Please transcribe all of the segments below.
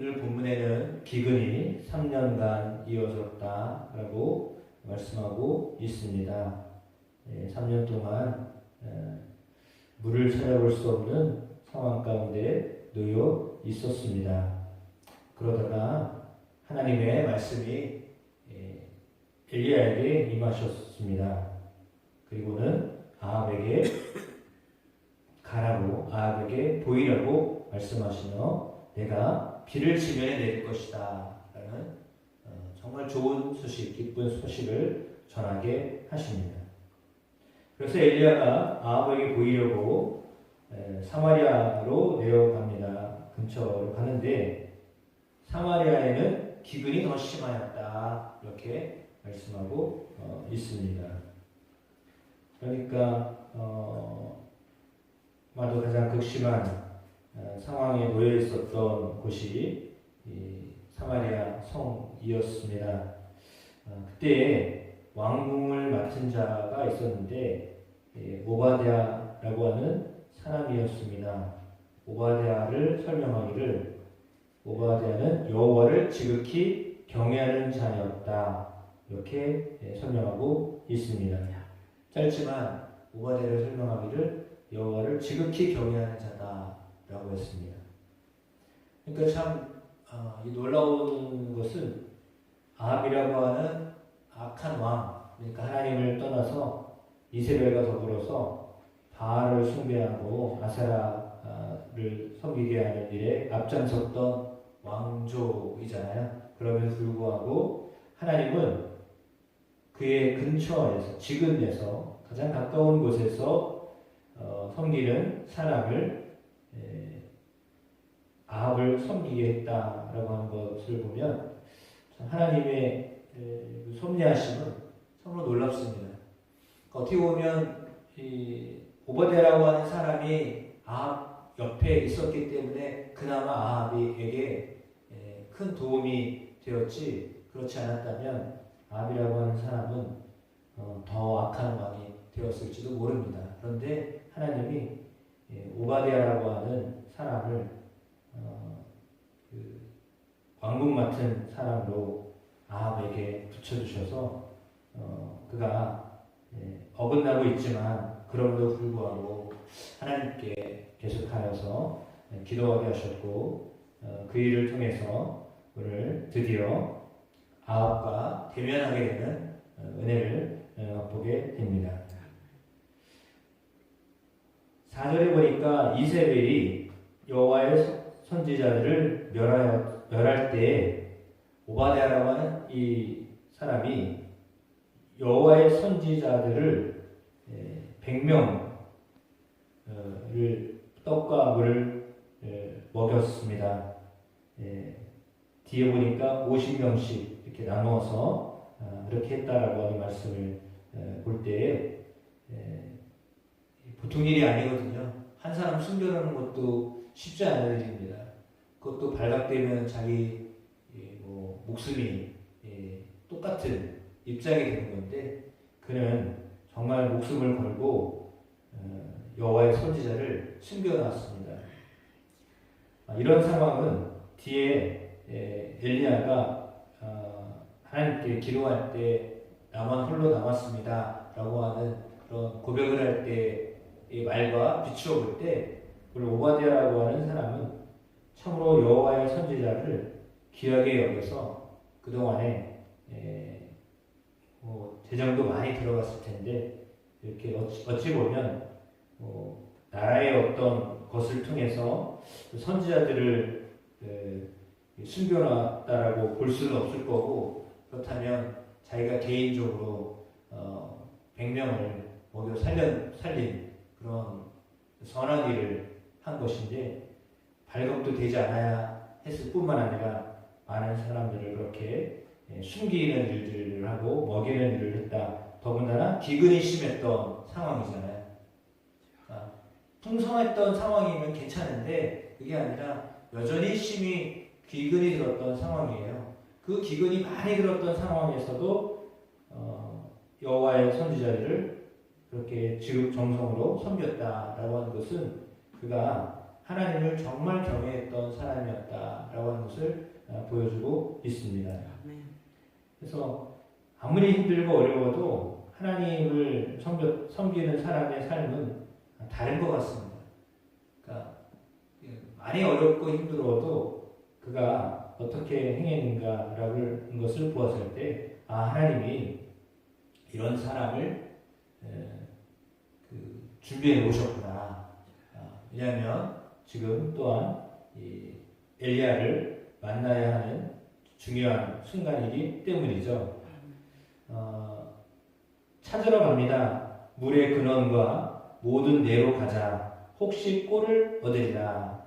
오늘 본문에는 기근이 3년간 이어졌다라고 말씀하고 있습니다. 예, 3년 동안 에, 물을 찾아볼 수 없는 상황 가운데 놓여 있었습니다. 그러다가 하나님의 말씀이 예, 엘리야에게 임하셨습니다. 그리고는 아합에게 가라고 아합에게 보이라고 말씀하시며 내가 비를 지면에 내릴 것이다 라는 어, 정말 좋은 소식, 기쁜 소식을 전하게 하십니다. 그래서 엘리야가 아합에게 보이려고 에, 사마리아로 내려갑니다. 근처로 가는데 사마리아에는 기근이 더 심하였다 이렇게 말씀하고 어, 있습니다. 그러니까 어, 아마도 가장 극심한 어, 상황에 놓여 있었던 곳이 이 사마리아 성이었습니다. 어, 그때 왕궁을 맡은 자가 있었는데 예, 오바댜라고 하는 사람이었습니다. 오바댜를 설명하기를 오바댜는 여호와를 지극히 경외하는 자였다 이렇게 예, 설명하고 있습니다. 짧지만 오바댜를 설명하기를 여호와를 지극히 경외하는 자다 라고 했습니다. 그러니까 참 어, 이 놀라운 것은 아합이라고 하는 악한 왕, 그러니까 하나님을 떠나서 이세벨과 더불어서 바알을 숭배하고 아세라를 섬기게 하는 일에 앞장섰던 왕조이잖아요. 그럼에도 불구하고 하나님은 그의 근처에서 지근에서 가장 가까운 곳에서 어, 섬기는 사람을 에, 아합을 섬기게 했다라고 하는 것을 보면 참 하나님의 에, 그 섭리하심은 참으로 놀랍습니다. 그러니까 어떻게 보면 이 오버데라고 하는 사람이 아합 옆에 있었기 때문에 그나마 아합에게 에, 큰 도움이 되었지 그렇지 않았다면 아합이라고 하는 사람은 어, 더 악한 왕이 되었을지도 모릅니다. 그런데 하나님이 예, 오바디아라고 하는 사람을 왕궁 맡은 사람으로 아합에게 붙여주셔서 어, 그가 예, 어긋나고 있지만 그럼에도 불구하고 하나님께 계속하여서 예, 기도하게 하셨고 어, 그 일을 통해서 오늘 드디어 아합과 대면하게 되는 어, 은혜를 어, 맛보게 됩니다. 4절에 보니까 이세벨이 여호와의 선지자들을 멸하여, 멸할 때 오바댜라고 하는 이 사람이 여호와의 선지자들을 100명을 떡과 물을 먹였습니다. 뒤에 보니까 50명씩 이렇게 나누어서 그렇게 했다라고 하는 말씀을 볼 때에 보통 일이 아니거든요. 한 사람 숨겨놓는 것도 쉽지 않은 일입니다. 그것도 발각되면 자기 뭐 목숨이 똑같은 입장이 되는 건데 그는 정말 목숨을 걸고 어, 여호와의 선지자를 숨겨놨습니다. 아, 이런 상황은 뒤에 엘리야가 어, 하나님께 기도할 때 나만 홀로 남았습니다 라고 하는 그런 고백을 할때 이 말과 비추어 볼 때, 오바디아라고 하는 사람은 참으로 여호와의 선지자를 귀하게 여겨서 그 동안에 뭐 재정도 많이 들어갔을 텐데 이렇게 어찌, 어찌 보면 뭐 나라의 어떤 것을 통해서 그 선지자들을 숨겨놨다라고 볼 수는 없을 거고 그렇다면 자기가 개인적으로 어, 100명을 먹여 살려, 살린 그런 선한 일을 한 것인데 발급도 되지 않아야 했을 뿐만 아니라 많은 사람들을 그렇게 예, 숨기는 일들을 하고 먹이는 일을 했다. 더군다나 기근이 심했던 상황이잖아요. 아, 풍성했던 상황이면 괜찮은데 그게 아니라 여전히 심히 기근이 들었던 상황이에요. 그 기근이 많이 들었던 상황에서도 어, 여호와의 선지자들을 그렇게 지극 정성으로 섬겼다라고 하는 것은 그가 하나님을 정말 경외했던 사람이었다라고 하는 것을 어, 보여주고 있습니다. 그래서 아무리 힘들고 어려워도 하나님을 섬기는 사람의 삶은 다른 것 같습니다. 그러니까 많이 어렵고 힘들어도 그가 어떻게 행했는가라는 것을 보았을 때, 아, 하나님이 이런 사람을 에, 그 준비해 놓으셨구나. 아, 왜냐하면 지금 또한 이 엘리야를 만나야 하는 중요한 순간이기 때문이죠. 어, 찾으러 갑니다. 물의 근원과 모든 내로 가자. 혹시 꼴을 얻으리라.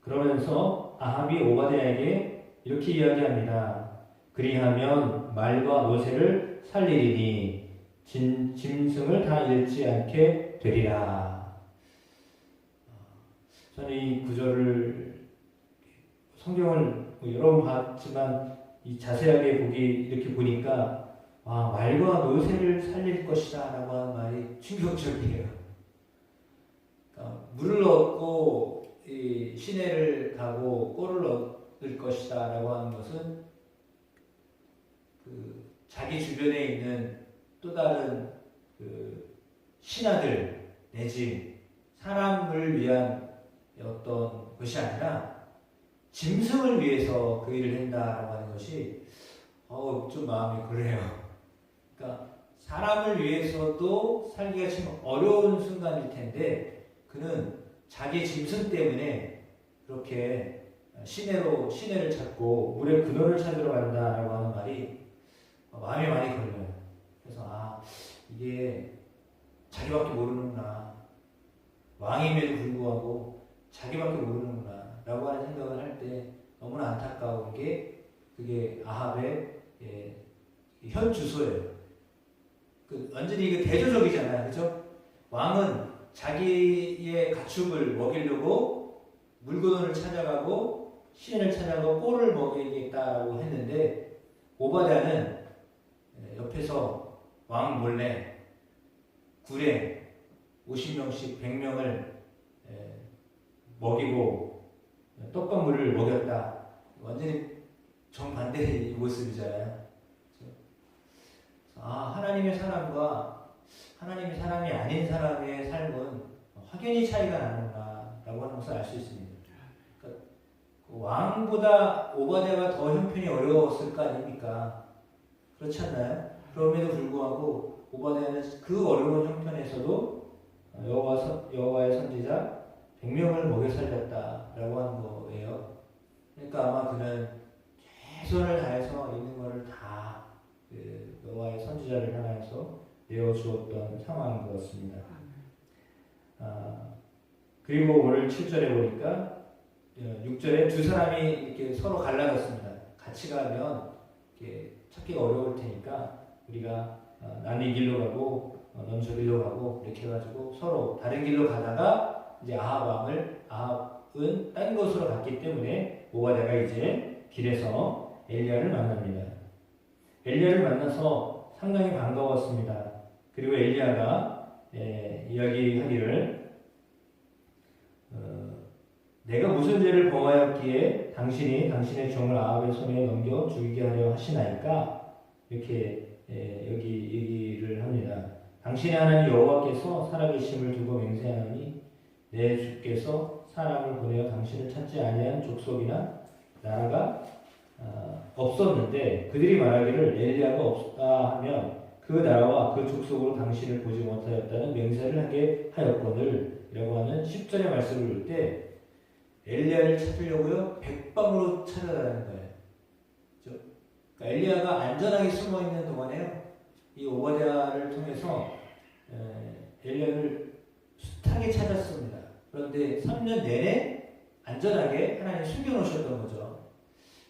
그러면서 아합이 오바댜에게 이렇게 이야기합니다. 그리하면 말과 노새를 살리리니 진, 짐승을 다 잃지 않게 되리라. 저는 이 구절을 성경을 뭐 여러 번 봤지만 이 자세하게 보기 이렇게 보니까 와 말과 노새를 살릴 것이다라고 하는 말이 충격적이에요. 그러니까 물을 얻고 이 시내를 가고 꼴을 얻을 것이다라고 하는 것은 그 자기 주변에 있는 또 다른 그 신하들 내지 사람을 위한 어떤 것이 아니라 짐승을 위해서 그 일을 한다라고 하는 것이 어, 좀 마음이 그래요. 그러니까 사람을 위해서도 살기가 참 어려운 순간일 텐데 그는 자기 짐승 때문에 그렇게 시내로 시내를 찾고 물의 근원을 찾으러 간다라고 하는 말이 마음에 많이 걸려요. 그래서 아 이게 자기밖에 모르는구나 왕임에도 불구하고 자기밖에 모르는구나 라고 하는 생각을 할 때 너무나 안타까운 게 그게 아합의 예, 현 주소예요. 그 완전히 이거 대조적이잖아요, 그렇죠? 왕은 자기의 가축을 먹이려고 물건을 찾아가고 시인을 찾아가고 꼴을 먹이겠다라고 했는데 오바댜는 예, 옆에서 왕 몰래 굴에 50명씩 100명을 예, 먹이고 떡과물을 먹였다. 완전히 정반대의 모습이잖아요. 아, 하나님의 사람과 하나님의 사람이 아닌 사람의 삶은 확연히 차이가 나는구나라고 하는 것을 알 수 있습니다. 그러니까 그 왕보다 오바댜가 더 형편이 어려웠을 거 아닙니까? 그렇지 않나요? 그럼에도 불구하고 오바댜는 그 어려운 형편에서도 여호와 여호와의 선지자 100명을 먹여 살렸다라고 하는 거예요. 그러니까 아마 그는 최선을 다해서 있는 것을 다그 여호와의 선지자를 향해서 내어 주었던 상황인 것 같습니다. 아, 그리고 오늘 7절에 보니까 6절에 두 사람이 이렇게 서로 갈라졌습니다. 같이 가면 이렇게 찾기가 어려울 테니까 우리가 어, 난이 길로 가고 어, 넌 저리로 가고 이렇게 해가지고 서로 다른 길로 가다가 이제 아합 왕을 아합은 딴 곳으로 갔기 때문에 오바댜가 이제 길에서 엘리야를 만납니다. 엘리야를 만나서 상당히 반가웠습니다. 그리고 엘리야가 예, 이야기하기를 어, 내가 무슨 죄를 범하였기에 당신이 당신의 종을 아합의 손에 넘겨 죽이게 하려 하시나이까 이렇게 예, 여기 얘기를 합니다. 당신의 하나님 여호와께서 살아계심을 두고 맹세하니 내 주께서 사람을 보내어 당신을 찾지 아니한 족속이나 나라가 어, 없었는데 그들이 말하기를 엘리야가 없다 하면 그 나라와 그 족속으로 당신을 보지 못하였다는 맹세를 하게 하였거늘 이라고 하는 10절의 말씀을 볼때 엘리야를 찾으려고요 백방으로 찾아다니는 거예요. 그러니까 엘리야가 안전하게 숨어 있는 동안에요 이 오바댜를 통해서 엘리야를 숱하게 찾았습니다. 그런데 3년 내내 안전하게 하나님 숨겨놓으셨던 거죠.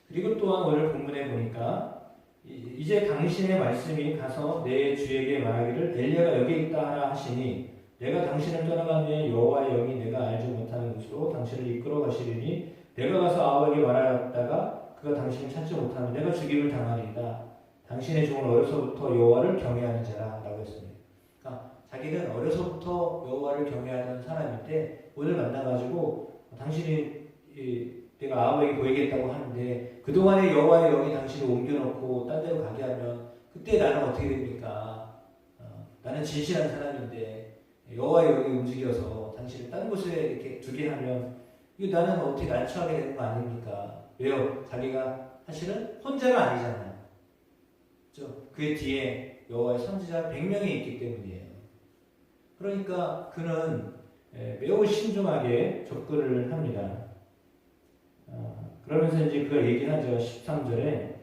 그리고 또한 오늘 본문에 보니까 이제 당신의 말씀이 가서 내 주에게 말하기를 엘리야가 여기 있다 하라 하시니 내가 당신을 떠나간 후에 여호와의 영이 내가 알지 못하는 곳으로 당신을 이끌어 가시리니 내가 가서 아합에게 말하였다가 그가 당신을 찾지 못하면 내가 죽임을 당하리이다. 당신의 종은 어려서부터 여호와를 경외하는 자라라고 했습니다. 그러니까 자기는 어려서부터 여호와를 경외하는 사람인데 오늘 만나가지고 당신이 이, 내가 아합에게 보이겠다고 하는데 그동안의 여호와의 영이 당신을 옮겨놓고 딴 데로 가게 하면 그때 나는 어떻게 됩니까? 어, 나는 진실한 사람인데 여호와의 영이 움직여서 당신을 딴 곳에 이렇게 두게 하면 이거 나는 어떻게 난처하게 되는 거 아닙니까? 왜요? 자기가 사실은 혼자가 아니잖아요. 그죠? 그 뒤에 여호와의 선지자 100명이 있기 때문이에요. 그러니까 그는 예, 매우 신중하게 접근을 합니다. 어, 그러면서 이제 그걸 얘기하죠. 13절에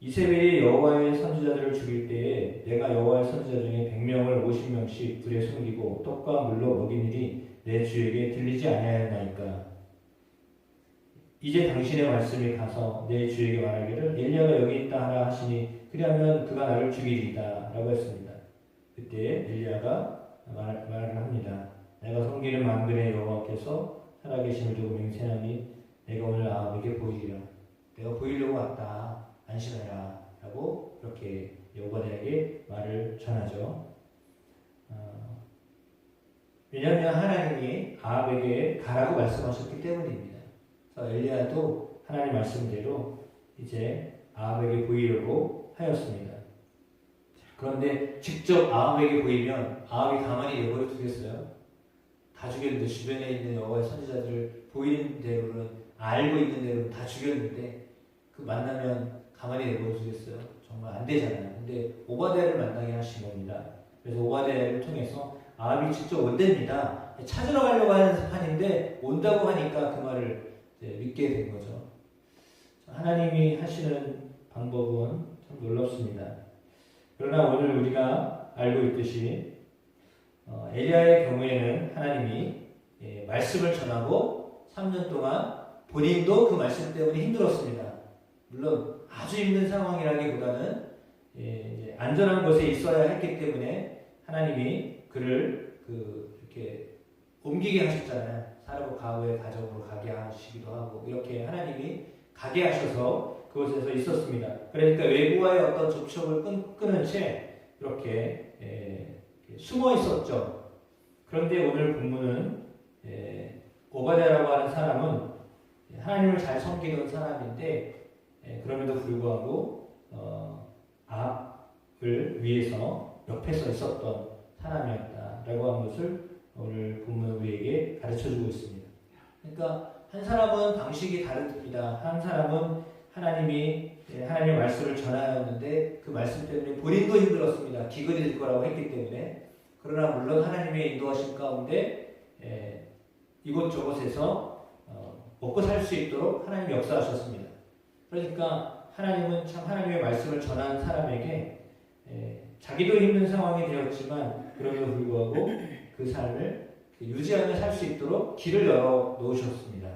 이세벨이 여호와의 선지자들을 죽일 때에 내가 여호와의 선지자 중에 100명을 50명씩 불에 숨기고 떡과 물로 먹인 일이 내 주에게 들리지 아니하였나이까 이제 당신의 말씀이 가서 내 주에게 말하기를 엘리야가 여기 있다 하라 하시니 그리하면 그가 나를 죽이리이다 라고 했습니다. 그때 엘리야가 말, 말을 합니다. 내가 섬기는 만군의 여호와께서 살아계심을 두고 맹세하니 내가 오늘 아합에게 보이리라. 내가 보이려고 왔다. 안심해라. 라고 이렇게 여호와에게 말을 전하죠. 어, 왜냐하면 하나님이 아합에게 가라고 말씀하셨기 때문입니다. 엘리야도 하나님 말씀대로 이제 아합에게 보이려고 하였습니다. 그런데 직접 아합에게 보이면 아합이 가만히 내버려 두겠어요? 다 죽였는데 주변에 있는 여호와의 선지자들 보이는 대로는 알고 있는 대로는 다 죽였는데 그 만나면 가만히 내버려 두겠어요? 정말 안 되잖아요. 근데 오바데를 만나게 하신 겁니다. 그래서 오바데를 통해서 아합이 직접 온답니다. 찾으러 가려고 하는 판인데 온다고 하니까 그 말을 믿게 된 거죠. 하나님이 하시는 방법은 참 놀랍습니다. 그러나 오늘 우리가 알고 있듯이 어, 엘리야의 경우에는 하나님이 예, 말씀을 전하고 3년 동안 본인도 그 말씀 때문에 힘들었습니다. 물론 아주 힘든 상황이라기보다는 예, 안전한 곳에 있어야 했기 때문에 하나님이 그를 그 이렇게 옮기게 하셨잖아요. 사르고 가우의 가정으로 가게 하시기도 하고 이렇게 하나님이 가게 하셔서 그곳에서 있었습니다. 그러니까 외부와의 어떤 접촉을 끊, 끊은 채 이렇게 예, 숨어 있었죠. 그런데 오늘 본문은 예, 오바데라고 하는 사람은 하나님을 잘 섬기던 사람인데 예, 그럼에도 불구하고 어, 아합을 위해서 옆에 서 있었던 사람이었다라고 하는 것을 오늘 본문 우리에게 가르쳐주고 있습니다. 그러니까 한 사람은 방식이 다릅니다. 한 사람은 하나님이 예, 하나님의 말씀을 전하였는데 그 말씀 때문에 본인도 힘들었습니다. 기근이 될 거라고 했기 때문에 그러나 물론 하나님의 인도하심 가운데 예, 이곳저곳에서 어, 먹고 살 수 있도록 하나님이 역사하셨습니다. 그러니까 하나님은 참 하나님의 말씀을 전한 사람에게 예, 자기도 힘든 상황이 되었지만 그럼에도 불구하고 그 삶을 유지하며 살 수 있도록 길을 열어 놓으셨습니다.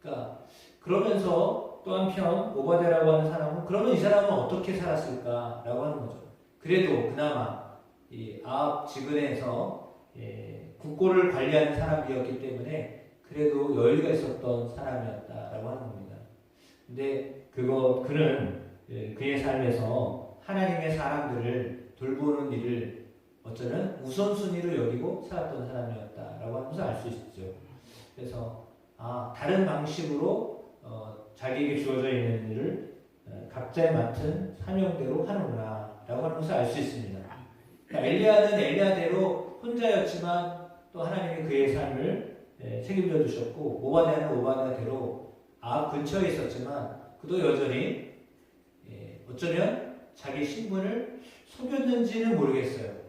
그러니까 그러면서 또 한편 오바데라고 하는 사람은 그러면 이 사람은 어떻게 살았을까라고 하는 거죠. 그래도 그나마 이 아합 지근에서 예, 국고를 관리하는 사람이었기 때문에 그래도 여유가 있었던 사람이었다라고 하는 겁니다. 근데 그거 그는 예, 그의 삶에서 하나님의 사람들을 돌보는 일을 어쩌면 우선순위로 여기고 살았던 사람이었다라고 것을 알수 있죠. 그래서 아 다른 방식으로 어, 자기에게 주어져 있는 일을 어, 각자의 맡은 사명대로 하는구나 라고 하는 것을 알 수 있습니다. 그러니까 엘리야는 엘리야대로 혼자였지만 또 하나님이 그의 삶을 예, 책임져 주셨고 오바데는 오바데대로 아합 근처에 있었지만 그도 여전히 예, 어쩌면 자기 신분을 속였는지는 모르겠어요.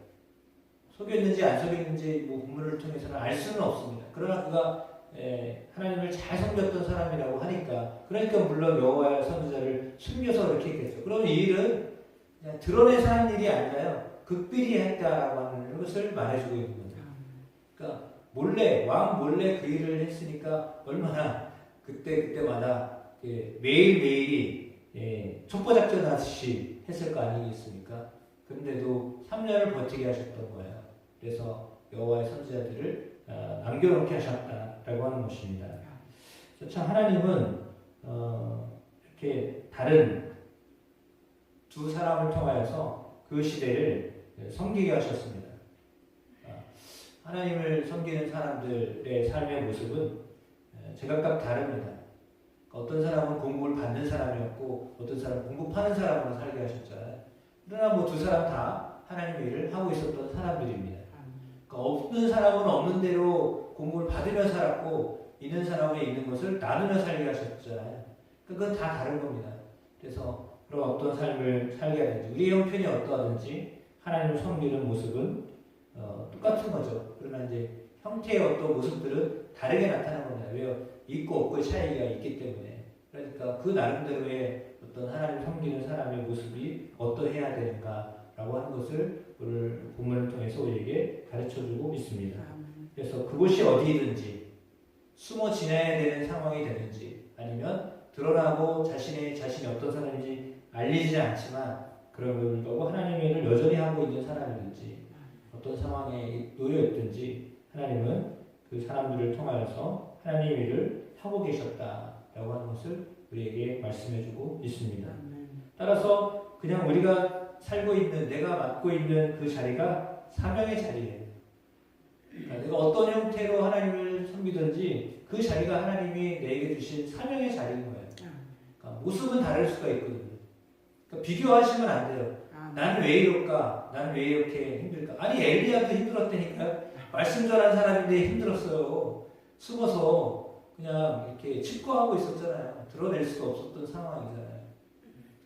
속였는지 안 속였는지 뭐 본문을 통해서는 알 수는 없습니다. 그러나 그가 예, 하나님을 잘 섬겼던 사람이라고 하니까 그러니까 물론 여호와의 선지자를 숨겨서 이렇게 했겠죠. 그러면 이 일은 드러내서 한 일이 아니라요. 극비리 했다라고 하는 것을 말해주고 있는 거죠. 그러니까 몰래 왕 몰래 그 일을 했으니까 얼마나 그때 그때마다 예, 매일 매일이 예, 촉보 작전 하듯이 했을 거 아니겠습니까? 그런데도 3년을 버티게 하셨던 거예요. 그래서 여호와의 선지자들을 어, 남겨놓게 하셨다 라고 하는 것입니다. 참 하나님은 어, 이렇게 다른 두 사람을 통하여서 그 시대를 섬기게 하셨습니다. 어, 하나님을 섬기는 사람들의 삶의 모습은 제각각 다릅니다. 어떤 사람은 공부를 받는 사람이었고 어떤 사람은 공부 파는 사람으로 살게 하셨잖아요. 그러나 뭐 두 사람 다 하나님의 일을 하고 있었던 사람들입니다. 그러니까 없는 사람은 없는 대로 공부를 받으며 살았고 있는 사람은 있는 것을 나누며 살게 하셨잖아요. 그건 다 다른 겁니다. 그래서 그런 어떤 삶을 살게 하든지 우리의 형편이 어떠하든지 하나님을 섬기는 모습은 어, 똑같은 거죠. 그러나 이제 형태의 어떤 모습들은 다르게 나타나는 겁니다. 왜요? 있고 없고의 차이가 있기 때문에. 그러니까 그 나름대로의 어떤 하나님 섬기는 사람의 모습이 어떠해야 되는가 라고 하는 것을 오늘 본문을 통해서 우리에게 가르쳐주고 있습니다. 그래서 그곳이 어디든지 숨어 지내야 되는 상황이 되든지 아니면 드러나고 자신의 자신이 어떤 사람인지 알리지 않지만 그런 불구하고 하나님의 일을 여전히 하고 있는 사람이든지 어떤 상황에 놓여 있든지 하나님은 그 사람들을 통하여서 하나님의 일을 하고 계셨다라고 하는 것을 우리에게 말씀해주고 있습니다. 따라서 그냥 우리가 살고 있는 내가 맡고 있는 그 자리가 사명의 자리예요. 그러니까 내가 어떤 형태로 하나님을 섬기든지 그 자리가 하나님이 내게 주신 사명의 자리인 거예요. 그러니까 모습은 다를 수가 있거든요. 그러니까 비교하시면 안 돼요. 나는 왜 이럴까? 나는 왜 이렇게 힘들까? 아니 엘리야도 힘들었다니까. 말씀 전한 사람인데 힘들었어요. 숨어서 그냥 이렇게 칩거하고 있었잖아요. 드러낼 수가 없었던 상황이잖아요.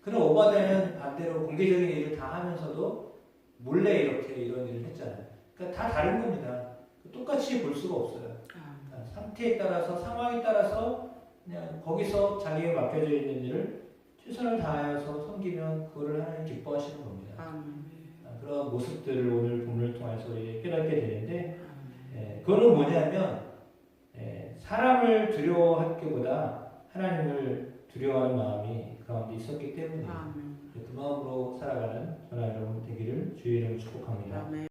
그럼 오바데는 반대로 공개적인 일을 다 하면서도 몰래 이렇게 이런 일을 했잖아요. 그러니까 다 다른 겁니다. 똑같이 볼 수가 없어요. 그러니까 상태에 따라서 상황에 따라서 그냥 거기서 자기에 맡겨져 있는 일을 최선을 다하여서 섬기면 그거를 하나님 기뻐하시는 겁니다. 아, 그런 모습들을 오늘 본문을 통해서 깨닫게 되는데 예, 그거는 뭐냐면 예, 사람을 두려워하기보다 하나님을 두려워하는 마음이 그 가운데 있었기 때문에 그 마음으로 살아가는 저나 여러분 되기를 주의 이름으로 축복합니다.